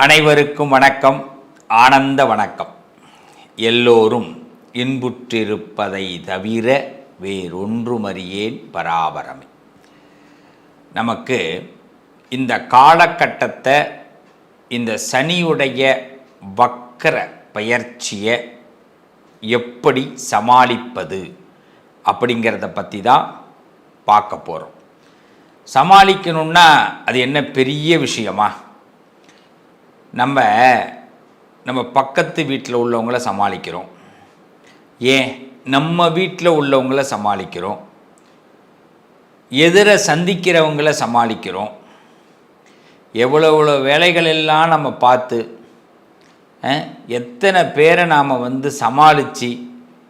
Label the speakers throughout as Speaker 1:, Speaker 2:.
Speaker 1: அனைவருக்கும் வணக்கம் ஆனந்த வணக்கம் எல்லோரும் இன்புற்றிருப்பதை தவிர வேறொன்றுமறியேன் பராபரமே நமக்கு இந்த காலகட்டத்தை இந்த சனியுடைய வக்கர பயிற்சியை எப்படி சமாளிப்பது அப்படிங்கிறத பற்றி தான் பார்க்க போகிறோம் சமாளிக்கணுன்னா அது என்ன பெரிய விஷயமா நம்ம நம்ம பக்கத்து வீட்டில் உள்ளவங்களை சமாளிக்கிறோம் ஏன் நம்ம வீட்டில் உள்ளவங்கள சமாளிக்கிறோம் எதிரை சந்திக்கிறவங்கள சமாளிக்கிறோம் எவ்வளோ எவ்வளோ வேலைகள் எல்லாம் நம்ம பார்த்து எத்தனை பேரை நாம் வந்து சமாளித்து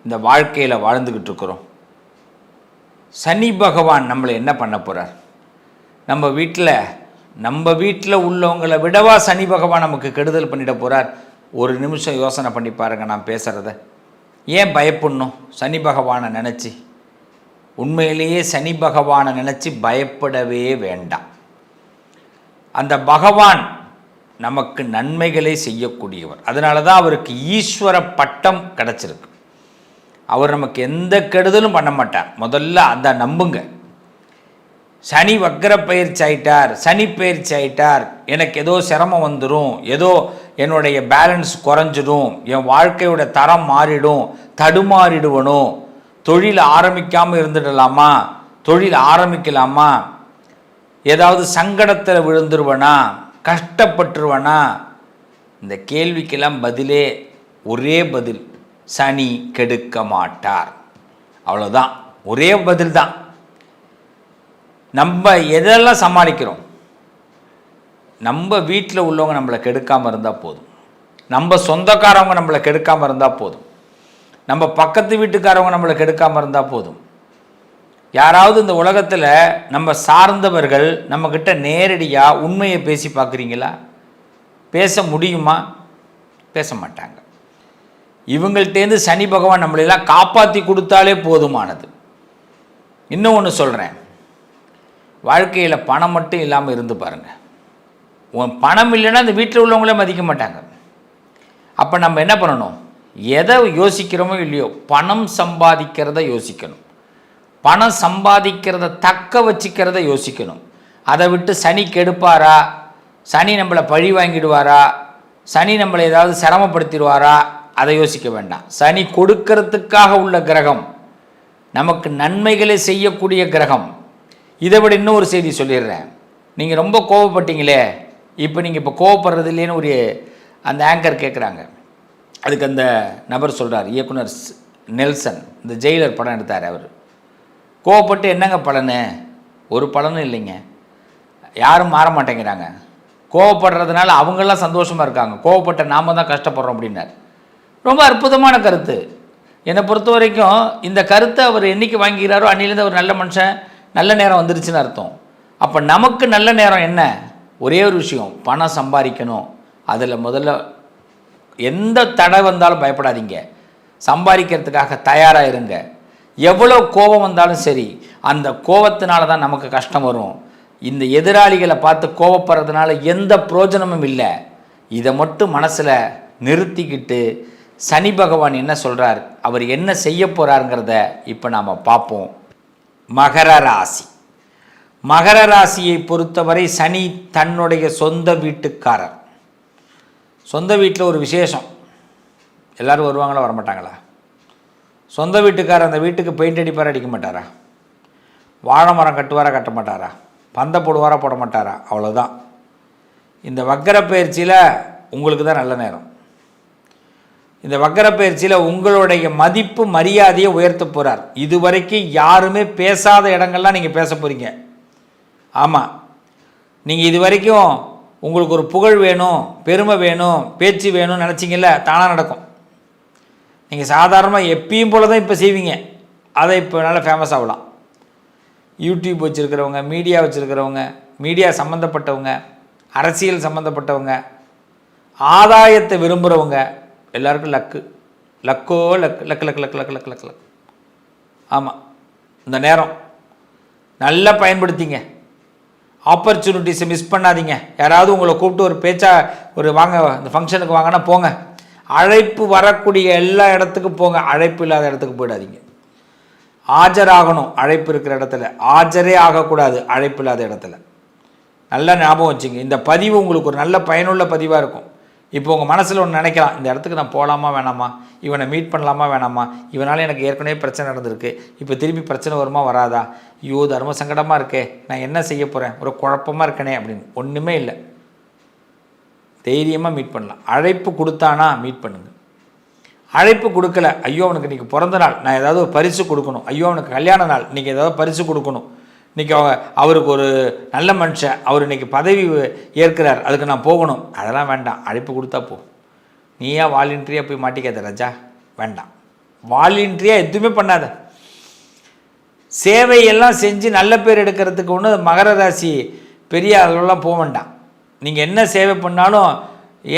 Speaker 1: இந்த வாழ்க்கையில் வாழ்ந்துக்கிட்டு இருக்கிறோம் சனி பகவான் நம்மளை என்ன பண்ண போகிறார் நம்ம வீட்டில் நம்ம வீட்டில் உள்ளவங்களை விடவா சனி பகவான் நமக்கு கெடுதல் பண்ணிட போகிறார் ஒரு நிமிஷம் யோசனை பண்ணி பாருங்க நான் பேசுகிறத ஏன் பயப்படணும் சனி பகவானை நினச்சி உண்மையிலேயே சனி பகவானை நினச்சி பயப்படவே வேண்டாம் அந்த பகவான் நமக்கு நன்மைகளை செய்யக்கூடியவர் அதனால தான் அவருக்கு ஈஸ்வர பட்டம் கிடச்சிருக்கு அவர் நமக்கு எந்த கெடுதலும் பண்ண மாட்டார் முதல்ல அதை நம்புங்க சனி வக்கர பயிற்சி ஆயிட்டார் சனி பயிற்சி ஆயிட்டார் எனக்கு ஏதோ சிரமம் வந்துடும் ஏதோ என்னுடைய பேலன்ஸ் குறைஞ்சிடும் என் வாழ்க்கையோட தரம் மாறிடும் தடுமாறிடுவனும் தொழில் ஆரம்பிக்காமல் இருந்துடலாமா தொழில் ஆரம்பிக்கலாமா ஏதாவது சங்கடத்தில் விழுந்துருவனா கஷ்டப்பட்டுருவனா இந்த கேள்விக்கெல்லாம் பதிலே ஒரே பதில் சனி கெடுக்க மாட்டார் அவ்வளோதான் ஒரே பதில் தான் நம்ம எதெல்லாம் சமாளிக்கிறோம் நம்ம வீட்டில் உள்ளவங்க நம்மளை கெடுக்காமல் இருந்தால் போதும் நம்ம சொந்தக்காரவங்க நம்மளை கெடுக்காமல் இருந்தால் போதும் நம்ம பக்கத்து வீட்டுக்காரவங்க நம்மளை கெடுக்காமல் இருந்தால் போதும் யாராவது இந்த உலகத்தில் நம்ம சார்ந்தவர்கள் நம்மக்கிட்ட நேரடியாக உண்மையை பேசி பார்க்குறீங்களா பேச முடியுமா பேச மாட்டாங்க இவங்கள்டேருந்து சனி பகவான் நம்மளெல்லாம் காப்பாற்றி கொடுத்தாலே போதுமானது இன்னும் ஒன்று சொல்கிறேன் வாழ்க்கையில் பணம் மட்டும் இல்லாமல் இருந்து பாருங்கள் உன் பணம் இல்லைன்னா அந்த வீட்டில் உள்ளவங்களே மதிக்க மாட்டாங்க அப்போ நம்ம என்ன பண்ணணும் எதை யோசிக்கிறோமோ இல்லையோ பணம் சம்பாதிக்கிறத யோசிக்கணும் பணம் சம்பாதிக்கிறத தக்க வச்சுக்கிறத யோசிக்கணும் அதை விட்டு சனி கெடுப்பாரா சனி நம்மளை பழி வாங்கிடுவாரா சனி நம்மளை ஏதாவது சிரமப்படுத்திடுவாரா அதை யோசிக்க வேண்டாம் சனி கொடுக்கறதுக்காக உள்ள கிரகம் நமக்கு நன்மைகளை செய்யக்கூடிய கிரகம் இதை விட இன்னொரு செய்தி சொல்லிடுறேன் நீங்கள் ரொம்ப கோவப்பட்டீங்களே இப்போ நீங்கள் இப்போ கோவப்படுறது இல்லைன்னு ஒரு அந்த ஆங்கர் கேட்குறாங்க அதுக்கு அந்த நபர் சொல்கிறார் இயக்குனர் நெல்சன் இந்த ஜெயிலர் படம் எடுத்தார் அவர் கோவப்பட்டு என்னங்க பலனு ஒரு பலனும் இல்லைங்க யாரும் மாற மாட்டேங்கிறாங்க கோவப்படுறதுனால அவங்களாம் சந்தோஷமாக இருக்காங்க கோவப்பட்ட நாம் தான் கஷ்டப்படுறோம் அப்படின்னார் ரொம்ப அற்புதமான கருத்து என்னை பொறுத்த வரைக்கும் இந்த கருத்தை அவர் என்றைக்கு வாங்கிக்கிறாரோ அன்னிலேருந்து அவர் நல்ல மனுஷன் நல்ல நேரம் வந்துருச்சுன்னு அர்த்தம் அப்போ நமக்கு நல்ல நேரம் என்ன ஒரே ஒரு விஷயம் பணம் சம்பாதிக்கணும் அதில் முதல்ல எந்த தடை வந்தாலும் பயப்படாதீங்க சம்பாதிக்கிறதுக்காக தயாராக இருங்க எவ்வளோ கோபம் வந்தாலும் சரி அந்த கோபத்தினால தான் நமக்கு கஷ்டம் வரும் இந்த எதிராளிகளை பார்த்து கோபப்படுறதுனால எந்த பிரோஜனமும் இல்லை இதை மட்டும் மனசில் நிறுத்திக்கிட்டு சனி பகவான் என்ன சொல்கிறார் அவர் என்ன செய்ய போகிறாருங்கிறத இப்போ நாம் பார்ப்போம் மகர ராசி மகர ராசியை பொறுத்தவரை சனி தன்னுடைய சொந்த வீட்டுக்காரர் சொந்த வீட்டில் ஒரு விசேஷம் எல்லோரும் வருவாங்களா வரமாட்டாங்களா சொந்த வீட்டுக்காரர் அந்த வீட்டுக்கு பெயிண்ட் அடிப்பாரா அடிக்க மாட்டாரா வாழை மரம் கட்டுவாரா கட்ட மாட்டாரா பந்தை போடுவாரா போட மாட்டாரா அவ்வளோதான் இந்த வக்கர பயிற்சியில் உங்களுக்கு தான் நல்ல நேரம் இந்த வக்கர பயிற்சியில் உங்களுடைய மதிப்பு மரியாதையை உயர்த்த போகிறார் இதுவரைக்கும் யாருமே பேசாத இடங்கள்லாம் நீங்கள் பேச போகிறீங்க ஆமாம் நீங்கள் இது வரைக்கும் உங்களுக்கு ஒரு புகழ் வேணும் பெருமை வேணும் பேச்சு வேணும்னு நினச்சிங்கல்ல தானாக நடக்கும் நீங்கள் சாதாரணமாக எப்பயும் போல தான் இப்போ செய்வீங்க அதை இப்போ நல்லா ஃபேமஸ் ஆகலாம் யூடியூப் வச்சுருக்கிறவங்க மீடியா வச்சுருக்கிறவங்க மீடியா சம்மந்தப்பட்டவங்க அரசியல் சம்மந்தப்பட்டவங்க ஆதாயத்தை விரும்புகிறவங்க எல்லாருக்கும் லக்கு லக்கோ luck luck luck luck luck luck luck luck ஆமாம் இந்த நேரம் நல்லா பயன்படுத்திங்க ஆப்பர்ச்சுனிட்டிஸை மிஸ் பண்ணாதீங்க யாராவது உங்களை கூப்பிட்டு ஒரு பேச்சா ஒரு வாங்க இந்த ஃபங்க்ஷனுக்கு வாங்கன்னா போங்க அழைப்பு வரக்கூடிய எல்லா இடத்துக்கும் போங்க அழைப்பு இல்லாத இடத்துக்கு போயிடாதீங்க ஆஜராகணும் அழைப்பு இருக்கிற இடத்துல ஆஜரே ஆகக்கூடாது அழைப்பு இல்லாத இடத்துல நல்லா ஞாபகம் வச்சுங்க இந்த பதிவு உங்களுக்கு ஒரு நல்ல பயனுள்ள பதிவாக இருக்கும் இப்போ உங்கள் மனசில் ஒன்று நினைக்கலாம் இந்த இடத்துக்கு நான் போகலாமா வேணாமா இவனை மீட் பண்ணலாமா வேணாமா இவனால் எனக்கு ஏற்கனவே பிரச்சனை நடந்திருக்கு இப்போ திரும்பி பிரச்சனை வருமா வராதா ஐயோ தர்ம சங்கடமாக இருக்கே நான் என்ன செய்ய போகிறேன் ஒரு குழப்பமாக இருக்கனே அப்படின்னு ஒன்றுமே இல்லை தைரியமாக மீட் பண்ணலாம் அழைப்பு கொடுத்தானா மீட் பண்ணுங்கள் அழைப்பு கொடுக்கல ஐயோ அவனுக்கு இன்றைக்கி பிறந்த நாள் நான் ஏதாவது பரிசு கொடுக்கணும் ஐயோ அவனுக்கு கல்யாண நாள் இன்றைக்கி ஏதாவது பரிசு கொடுக்கணும் இன்றைக்கி அவருக்கு ஒரு நல்ல மனுஷன் அவர் இன்றைக்கி பதவி ஏற்கிறார் அதுக்கு நான் போகணும் அதெல்லாம் வேண்டாம் அழைப்பு கொடுத்தா போ நீயா வாலின்ட்ரியாக போய் மாட்டிக்காத ராஜா வேண்டாம் வாலண்டியாக எதுவுமே பண்ணாத சேவையெல்லாம் செஞ்சு நல்ல பேர் எடுக்கிறதுக்கு ஒன்று மகர ராசி பெரிய அளவுலாம் போக வேண்டாம் நீங்கள் என்ன சேவை பண்ணாலும்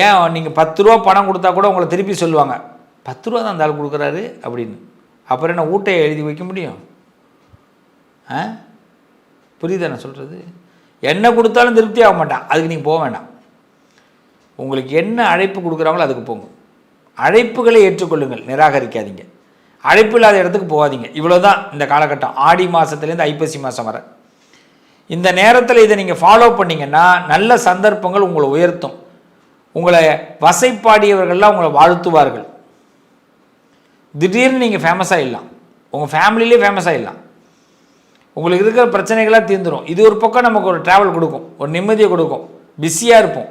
Speaker 1: ஏன் நீங்கள் பத்து ரூபா பணம் கொடுத்தா கூட உங்களை திருப்பி சொல்லுவாங்க பத்து ரூபா தான் அந்த ஆள் கொடுக்குறாரு அப்படின்னு அப்புறம் என்ன ஊட்டையை எழுதி வைக்க முடியும் ஆ புரியுது என்ன சொல்கிறது என்ன கொடுத்தாலும் திருப்தி ஆக மாட்டான் அதுக்கு நீங்கள் போக வேண்டாம் உங்களுக்கு என்ன அழைப்பு கொடுக்குறாங்களோ அதுக்கு போங்க அழைப்புகளை ஏற்றுக்கொள்ளுங்கள் நிராகரிக்காதீங்க அழைப்பு இல்லாத இடத்துக்கு போகாதீங்க இவ்வளோ தான் இந்த காலகட்டம் ஆடி மாதத்துலேருந்து ஐப்பசி மாதம் வர இந்த நேரத்தில் இதை நீங்கள் ஃபாலோ பண்ணிங்கன்னா நல்ல சந்தர்ப்பங்கள் உங்களை உயர்த்தும் உங்களை வசைப்பாடியவர்கள்லாம் உங்களை வாழ்த்துவார்கள் திடீர்னு நீங்கள் ஃபேமஸ் ஆகிடலாம் உங்கள் ஃபேமிலியிலே ஃபேமஸ் ஆகிடலாம் உங்களுக்கு இருக்கிற பிரச்சனைகளாக தீர்ந்துடும் இது ஒரு பக்கம் நமக்கு ஒரு ட்ராவல் கொடுக்கும் ஒரு நிம்மதியை கொடுக்கும் பிஸியாக இருப்போம்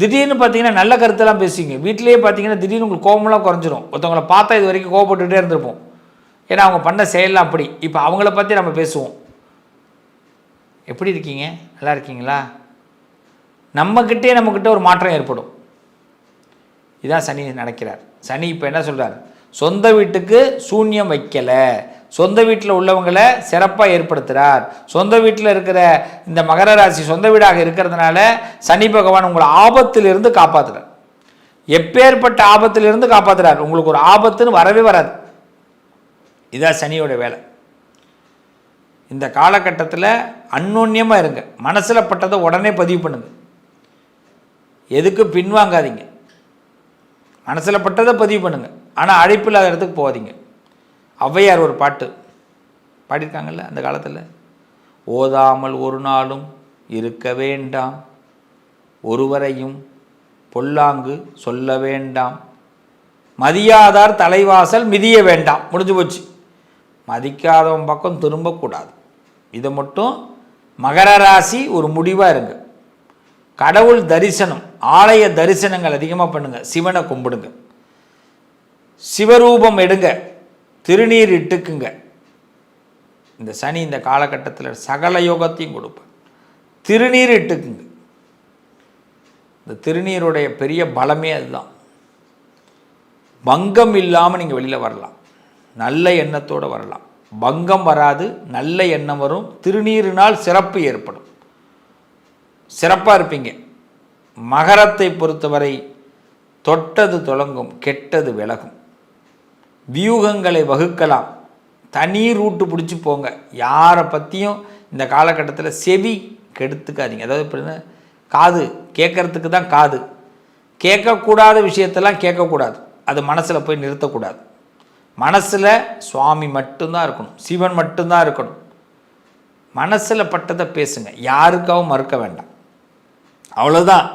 Speaker 1: திடீர்னு பார்த்தீங்கன்னா நல்ல கருத்தெல்லாம் பேசுவீங்க வீட்டிலேயே பார்த்தீங்கன்னா திடீர்னு உங்களுக்கு கோபமெல்லாம் குறைஞ்சிரும் ஒருத்தவங்களை பார்த்தா இது வரைக்கும் கோவப்பட்டுகிட்டே இருந்திருப்போம் ஏன்னா அவங்க பண்ண செயலாம் அப்படி இப்போ அவங்கள பற்றி நம்ம பேசுவோம் எப்படி இருக்கீங்க நல்லா இருக்கீங்களா நம்மக்கிட்டே நம்மக்கிட்ட ஒரு மாற்றம் ஏற்படும் இதுதான் சனி நினைக்கிறார் சனி இப்போ என்ன சொல்கிறார் சொந்த வீட்டுக்கு சூன்யம் வைக்கலை சொந்த வீட்டில் உள்ளவங்களை சிறப்பாக ஏற்படுத்துகிறார் சொந்த வீட்டில் இருக்கிற இந்த மகர ராசி சொந்த வீடாக இருக்கிறதுனால சனி பகவான் உங்களை ஆபத்திலிருந்து காப்பாற்றுறார் எப்பேற்பட்ட ஆபத்திலிருந்து காப்பாற்றுறார் உங்களுக்கு ஒரு ஆபத்துன்னு வரவே வராது இதான் சனியோட வேலை இந்த காலகட்டத்தில் அன்னோன்யமாக இருங்க மனசில் பட்டதை உடனே பதிவு பண்ணுங்க எதுக்கு பின்வாங்காதீங்க மனசில் பட்டதை பதிவு பண்ணுங்கள் ஆனால் அழைப்பு இல்லாத இடத்துக்கு போகாதீங்க ஔவையார் ஒரு பாட்டு பாடியிருக்காங்கல்ல அந்த காலத்தில் ஓதாமல் ஒரு நாளும் இருக்க வேண்டாம் ஒருவரையும் பொல்லாங்கு சொல்ல வேண்டாம் மதியாதார் தலைவாசல் மிதிய வேண்டாம் முடிஞ்சு போச்சு மதிக்காதவன் பக்கம் திரும்பக்கூடாது இதை மட்டும் மகர ராசி ஒரு முடிவாக இருங்க கடவுள் தரிசனம் ஆலய தரிசனங்கள் அதிகமாக பண்ணுங்கள் சிவனை கும்பிடுங்க சிவரூபம் எடுங்க திருநீர் இட்டுக்குங்க இந்த சனி இந்த காலகட்டத்தில் சகல யோகத்தையும் கொடுப்பேன் திருநீர் இட்டுக்குங்க இந்த திருநீருடைய பெரிய பலமே அதுதான் பங்கம் இல்லாமல் நீங்கள் வெளியில் வரலாம் நல்ல எண்ணத்தோடு வரலாம் பங்கம் வராது நல்ல எண்ணம் வரும் திருநீரினால் சிறப்பு ஏற்படும் சிறப்பாக இருப்பீங்க மகரத்தை பொறுத்தவரை தொட்டது தொடங்கும் கெட்டது விலகும் வியூகங்களை வகுக்கலாம் தனி ரூட்டு பிடிச்சி போங்க யாரை பற்றியும் இந்த காலகட்டத்தில் செவி கெடுத்துக்காதீங்க அதாவது எப்படின்னா காது கேட்குறதுக்கு தான் காது கேட்கக்கூடாத விஷயத்தெல்லாம் கேட்கக்கூடாது அது மனசில் போய் நிறுத்தக்கூடாது மனசில் சுவாமி மட்டும்தான் இருக்கணும் சிவன் மட்டும்தான் இருக்கணும் மனசில் பட்டதை பேசுங்க யாருக்காகவும் மறுக்க வேண்டாம் அவ்வளோதான்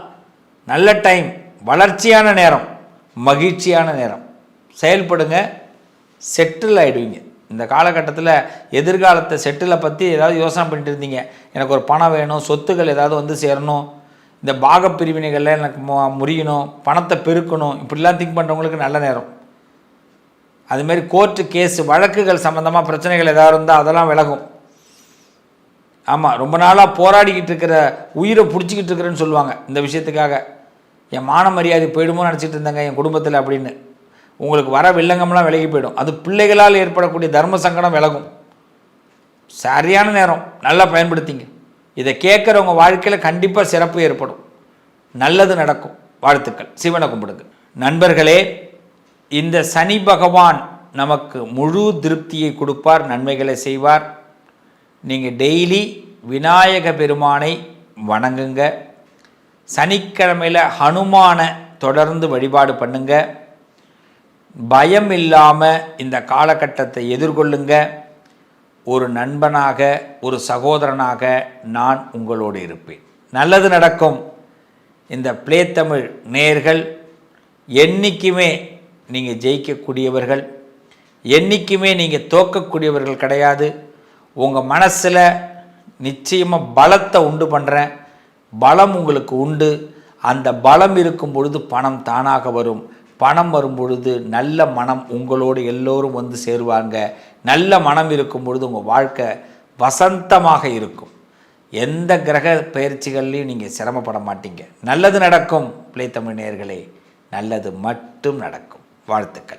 Speaker 1: நல்ல டைம் வளர்ச்சியான நேரம் மகிழ்ச்சியான நேரம் செயல்படுங்க செட்டில் ஆகிடுவீங்க இந்த காலகட்டத்தில் எதிர்காலத்தை செட்டிலை பற்றி ஏதாவது யோசனை பண்ணிட்டு இருந்தீங்க எனக்கு ஒரு பணம் வேணும் சொத்துக்கள் ஏதாவது வந்து சேரணும் இந்த பாகப்பிரிவினைகளில் எனக்கு முறியணும் பணத்தை பெருக்கணும் இப்படிலாம் திங்க் பண்ணுறவங்களுக்கு நல்ல நேரம் அதுமாரி கோர்ட்டு கேஸு வழக்குகள் சம்மந்தமாக பிரச்சனைகள் ஏதாவது இருந்தால் அதெல்லாம் விலகும் ஆமாம் ரொம்ப நாளாக போராடிக்கிட்டு இருக்கிற உயிரை பிடிச்சிக்கிட்டு இருக்கிறேன்னு சொல்லுவாங்க இந்த விஷயத்துக்காக என் மான மரியாதை போயிடுமோ நினச்சிட்டு இருந்தாங்க என் குடும்பத்தில் அப்படின்னு உங்களுக்கு வர வில்லங்கம்லாம் விலகி போயிடும் அது பிள்ளைகளால் ஏற்படக்கூடிய தர்ம சங்கடம் விலகும் சரியான நேரம் நல்லா பயன்படுத்திங்க இதை கேட்குறவங்க வாழ்க்கையில் கண்டிப்பாக சிறப்பு ஏற்படும் நல்லது நடக்கும் வாழ்த்துக்கள் சிவனை கும்பிடுங்க நண்பர்களே இந்த சனி பகவான் நமக்கு முழு திருப்தியை கொடுப்பார் நன்மைகளை செய்வார் நீங்கள் டெய்லி விநாயக பெருமானை வணங்குங்க சனிக்கிழமையில் ஹனுமானை தொடர்ந்து வழிபாடு பண்ணுங்கள் பயம் இல்லாமல் இந்த காலகட்டத்தை எதிர்கொள்ளுங்க ஒரு நண்பனாக ஒரு சகோதரனாக நான் உங்களோடு இருப்பேன் நல்லது நடக்கும் இந்த பிளே தமிழ் நேர்கள் என்றைக்குமே நீங்கள் ஜெயிக்கக்கூடியவர்கள் என்றைக்குமே நீங்கள் தோக்கக்கூடியவர்கள் கிடையாது உங்கள் மனசில் நிச்சயமாக பலத்தை உண்டு பண்ணுறேன் பலம் உங்களுக்கு உண்டு அந்த பலம் இருக்கும் பொழுது பணம் தானாக வரும் பணம் வரும் பொழுது நல்ல மனம் உங்களோடு எல்லோரும் வந்து சேருவாங்க நல்ல மனம் இருக்கும் பொழுது உங்கள் வாழ்க்கை வசந்தமாக இருக்கும் எந்த கிரக பயிற்சிகள்லையும் நீங்கள் சிரமப்பட மாட்டீங்க நல்லது நடக்கும் பிளே தமிழ் நேர்களே நல்லது மட்டும் நடக்கும் வாழ்த்துக்கள்